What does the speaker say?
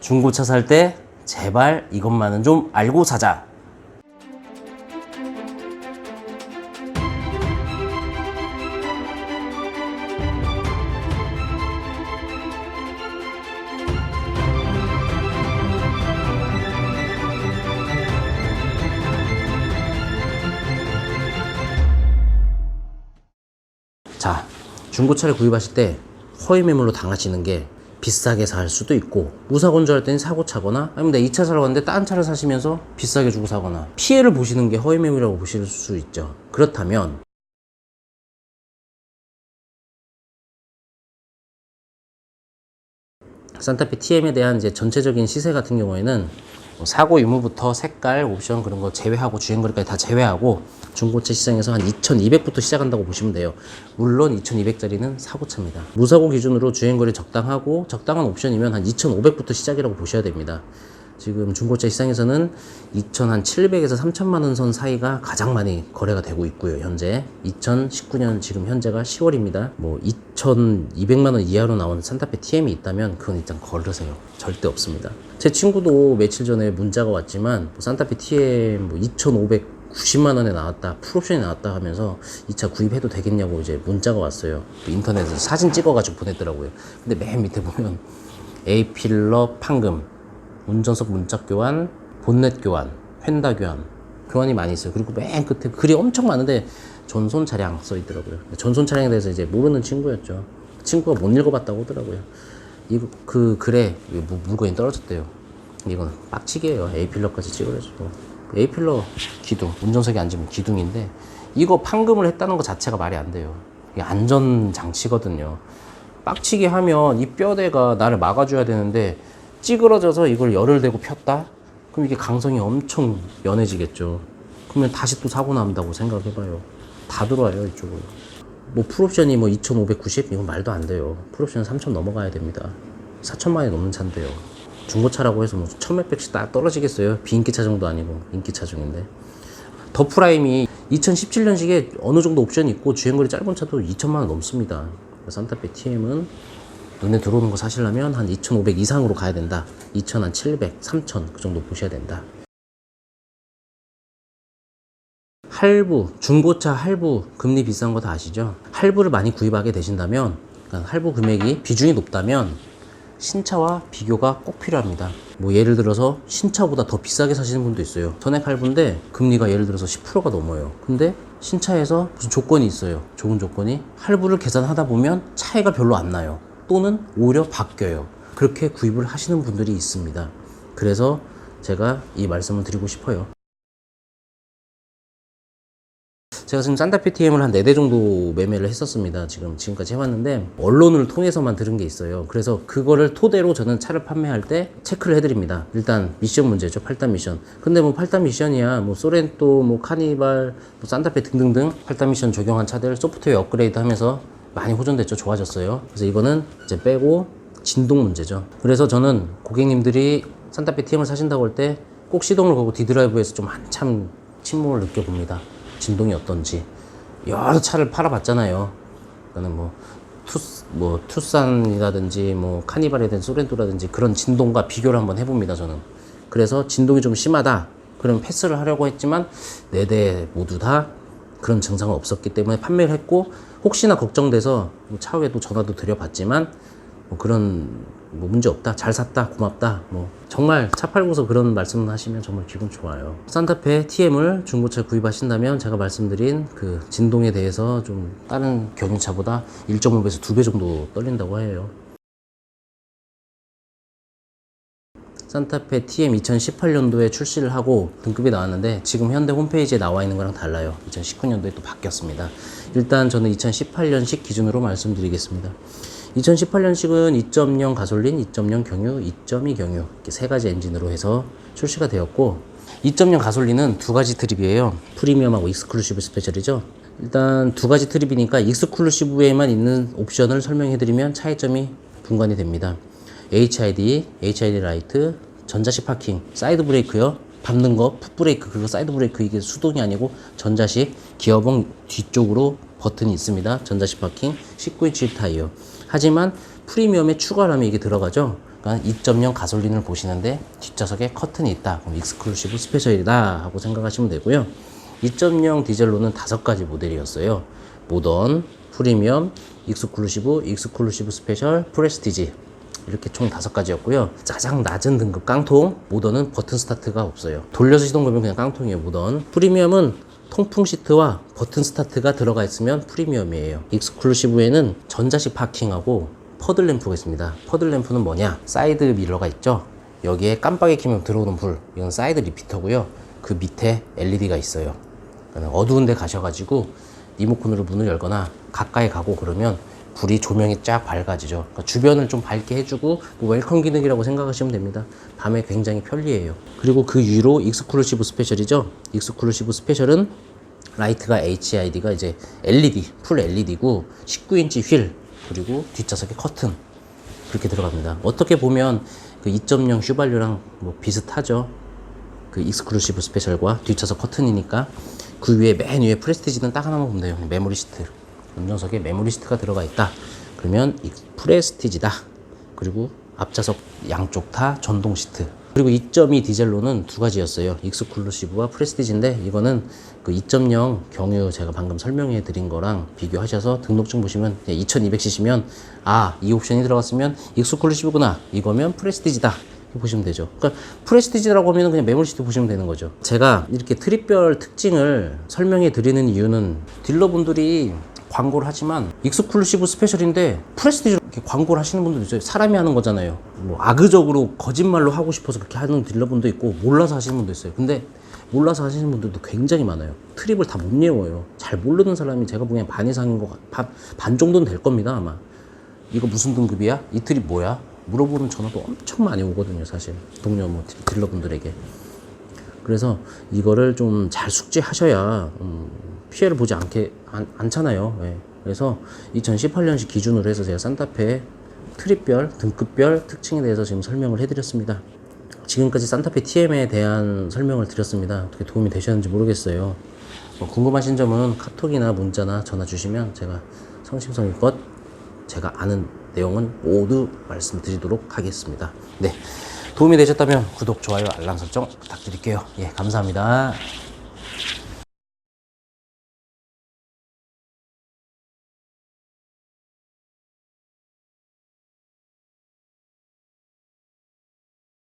중고차 살 때 제발 이것만은 좀 알고 사자. 자, 중고차를 구입하실 때 허위 매물로 당하시는 게 비싸게 살 수도 있고 무사 건조할 때는 사고 차거나 아니면 내 2차 사러 갔는데 딴 차를 사시면서 비싸게 주고 사거나 피해를 보시는 게 허위 매물이라고 보실 수 있죠. 그렇다면 산타페 TM에 대한 이제 전체적인 시세 같은 경우에는 뭐 사고 유무부터 색깔, 옵션 그런 거 제외하고 주행거리까지 다 제외하고 중고차 시장에서 한 2,200부터 시작한다고 보시면 돼요. 물론 2,200짜리는 사고차입니다. 무사고 기준으로 주행거리 적당하고 적당한 옵션이면 한 2,500부터 시작이라고 보셔야 됩니다. 지금 중고차 시장에서는 2,700에서 3천만 원 선 사이가 가장 많이 거래가 되고 있고요. 현재 2019년 지금 현재가 10월입니다. 뭐 2,200만 원 이하로 나온 산타페 TM이 있다면 그건 일단 걸으세요. 절대 없습니다. 제 친구도 며칠 전에 문자가 왔지만 뭐 산타페 TM 뭐 2,590만 원에 나왔다, 풀옵션이 나왔다 하면서 이 차 구입해도 되겠냐고 이제 문자가 왔어요. 인터넷에서 사진 찍어가지고 보냈더라고요. 근데 맨 밑에 보면 A 필러 판금 운전석 문짝 교환, 본넷 교환, 휀다 교환, 교환이 많이 있어요. 그리고 맨 끝에 글이 엄청 많은데 전손 차량 써 있더라고요. 전손 차량에 대해서 이제 모르는 친구였죠. 그 친구가 못 읽어봤다고 하더라고요. 이거 그 글에 무- 물건이 떨어졌대요. 이건 빡치게예요. A 필러까지 찍어가지고 A 필러 기둥, 운전석에 앉으면 기둥인데 이거 판금을 했다는 것 자체가 말이 안 돼요. 이게 안전 장치거든요. 빡치게 하면 이 뼈대가 나를 막아줘야 되는데 찌그러져서 이걸 열을 대고 폈다? 그럼 이게 강성이 엄청 연해지겠죠. 그러면 다시 또 사고 난다고 생각해봐요. 다 들어와요, 이쪽으로. 뭐 풀옵션이 뭐 2,590? 이건 말도 안 돼요. 풀옵션 3,000 넘어가야 됩니다. 4천만 원이 넘는 차인데요. 중고차라고 해서 뭐 1,몇백씩 딱 떨어지겠어요. 비인기차 정도 아니고 인기차 중인데. 더 프라임이 2017년식에 어느 정도 옵션이 있고 주행거리 짧은 차도 2천만 원 넘습니다. 산타페 TM은 눈에 들어오는 거 사시려면 한 2,500 이상으로 가야 된다. 2,700, 3,000 그 정도 보셔야 된다. 할부, 중고차 할부 금리 비싼 거 다 아시죠? 할부를 많이 구입하게 되신다면, 그러니까 할부 금액이 비중이 높다면 신차와 비교가 꼭 필요합니다. 뭐 예를 들어서 신차보다 더 비싸게 사시는 분도 있어요. 전액 할부인데 금리가 예를 들어서 10%가 넘어요. 근데 신차에서 무슨 조건이 있어요. 좋은 조건이 할부를 계산하다 보면 차이가 별로 안 나요. 또는 오히려 바뀌어요. 그렇게 구입을 하시는 분들이 있습니다. 그래서 제가 이 말씀을 드리고 싶어요. 제가 지금 산타페 TM을 한 4대 정도 매매를 했었습니다. 지금, 지금까지 해왔는데, 언론을 통해서만 들은 게 있어요. 그래서 그거를 토대로 저는 차를 판매할 때 체크를 해드립니다. 일단 미션 문제죠. 8단 미션. 근데 뭐 8단 미션이야. 뭐 소렌토, 뭐 카니발, 뭐 산타페 등등등 8단 미션 적용한 차들 소프트웨어 업그레이드 하면서 많이 호전됐죠. 좋아졌어요. 그래서 이거는 이제 빼고 진동 문제죠. 그래서 저는 고객님들이 산타페 TM을 사신다고 할 때 꼭 시동을 걸고 디드라이브에서 좀 한참 침몰을 느껴봅니다. 진동이 어떤지. 여러 차를 팔아봤잖아요. 그러니까 뭐, 투, 뭐, 투싼이라든지, 뭐, 카니발이든 소렌토라든지 그런 진동과 비교를 한번 해봅니다, 저는. 그래서 진동이 좀 심하다. 그럼 패스를 하려고 했지만, 네 대 모두 다 그런 증상은 없었기 때문에 판매를 했고, 혹시나 걱정돼서 뭐 차후에도 전화도 드려봤지만, 뭐 그런 뭐 문제 없다. 잘 샀다. 고맙다. 뭐 정말 차 팔고서 그런 말씀 하시면 정말 기분 좋아요. 산타페 TM을 중고차 구입하신다면 제가 말씀드린 그 진동에 대해서 좀 다른 경유차보다 1.5배에서 2배 정도 떨린다고 해요 산타페 TM 2018년도에 출시를 하고 등급이 나왔는데 지금 현대 홈페이지에 나와 있는 거랑 달라요. 2019년도에 또 바뀌었습니다. 일단 저는 2018년식 기준으로 말씀드리겠습니다. 2018년식은 2.0 가솔린, 2.0 경유, 2.2 경유 이렇게 세 가지 엔진으로 해서 출시가 되었고 2.0 가솔린은 두 가지 트립이에요. 프리미엄하고 익스클루시브 스페셜이죠. 일단 두 가지 트립이니까 익스클루시브에만 있는 옵션을 설명해드리면 차이점이 분간이 됩니다. HID, HID 라이트, 전자식 파킹, 사이드 브레이크요. 밟는 거, 풋 브레이크, 그리고 사이드 브레이크 이게 수동이 아니고 전자식 기어봉 뒤쪽으로 버튼이 있습니다. 전자식 파킹, 19인치 타이어. 하지만 프리미엄에 추가라면 이게 들어가죠. 그러니까 2.0 가솔린을 보시는데 뒷좌석에 커튼이 있다. 그럼 익스클루시브 스페셜이다 하고 생각하시면 되고요. 2.0 디젤로는 다섯 가지 모델이었어요. 모던, 프리미엄, 익스클루시브, 익스클루시브 스페셜, 프레스티지. 이렇게 총 다섯 가지였고요. 가장 낮은 등급 깡통, 모던은 버튼 스타트가 없어요. 돌려서 시동 걸면 그냥 깡통이에요, 모던. 프리미엄은 통풍 시트와 버튼 스타트가 들어가 있으면 프리미엄이에요. 익스클루시브에는 전자식 파킹하고 퍼들 램프가 있습니다. 퍼들 램프는 뭐냐? 사이드 미러가 있죠. 여기에 깜빡이 켜면 들어오는 불, 이건 사이드 리피터고요. 그 밑에 LED가 있어요. 어두운 데 가셔가지고 리모컨으로 문을 열거나 가까이 가고 그러면 불이 조명이 쫙 밝아지죠. 그러니까 주변을 좀 밝게 해주고 뭐 웰컴 기능이라고 생각하시면 됩니다. 밤에 굉장히 편리해요. 그리고 그 위로 익스클루시브 스페셜이죠. 익스클루시브 스페셜은 라이트가 HID가 이제 LED, 풀 LED고 19인치 휠 그리고 뒷좌석에 커튼 그렇게 들어갑니다. 어떻게 보면 그 2.0 슈발류랑 뭐 비슷하죠. 그 익스클루시브 스페셜과 뒷좌석 커튼이니까 그 위에 맨 위에 프레스티지는 딱 하나만 보면 돼요. 메모리 시트. 운전석에 메모리 시트가 들어가 있다. 그러면 이 프레스티지다. 그리고 앞좌석 양쪽 다 전동 시트. 그리고 2.2 디젤로는 두 가지였어요. 익스클루시브와 프레스티지인데 이거는 그 2.0 경유 제가 방금 설명해 드린 거랑 비교하셔서 등록증 보시면 2200cc면 아, 이 옵션이 들어갔으면 익스클루시브구나. 이거면 프레스티지다. 보시면 되죠. 그러니까 프레스티지라고 하면 그냥 메모리 시트 보시면 되는 거죠. 제가 이렇게 트립별 특징을 설명해 드리는 이유는 딜러분들이 광고를 하지만 익스클루시브 스페셜인데 프레스티지 이렇게 광고를 하시는 분들도 있어요. 사람이 하는 거잖아요. 뭐 악의적으로 거짓말로 하고 싶어서 그렇게 하는 딜러분도 있고 몰라서 하시는 분도 있어요. 근데 몰라서 하시는 분들도 굉장히 많아요. 트립을 다 못 외워요. 잘 모르는 사람이 제가 보기엔 반 이상인 것 같, 반, 반 정도는 될 겁니다, 아마. 이거 무슨 등급이야? 이 트립 뭐야? 물어보는 전화도 엄청 많이 오거든요, 사실. 동료 뭐 딜- 딜러분들에게. 그래서 이거를 좀 잘 숙지하셔야 음, 피해를 보지 않게 안, 않잖아요. 예. 그래서 2018년식 기준으로 해서 제가 산타페 트립별, 등급별 특징에 대해서 지금 설명을 해드렸습니다. 지금까지 산타페 TM에 대한 설명을 드렸습니다. 어떻게 도움이 되셨는지 모르겠어요. 뭐 궁금하신 점은 카톡이나 문자나 전화 주시면 제가 성심성의껏 제가 아는 내용은 모두 말씀드리도록 하겠습니다. 네. 도움이 되셨다면 구독, 좋아요, 알람 설정 부탁드릴게요. 예, 감사합니다.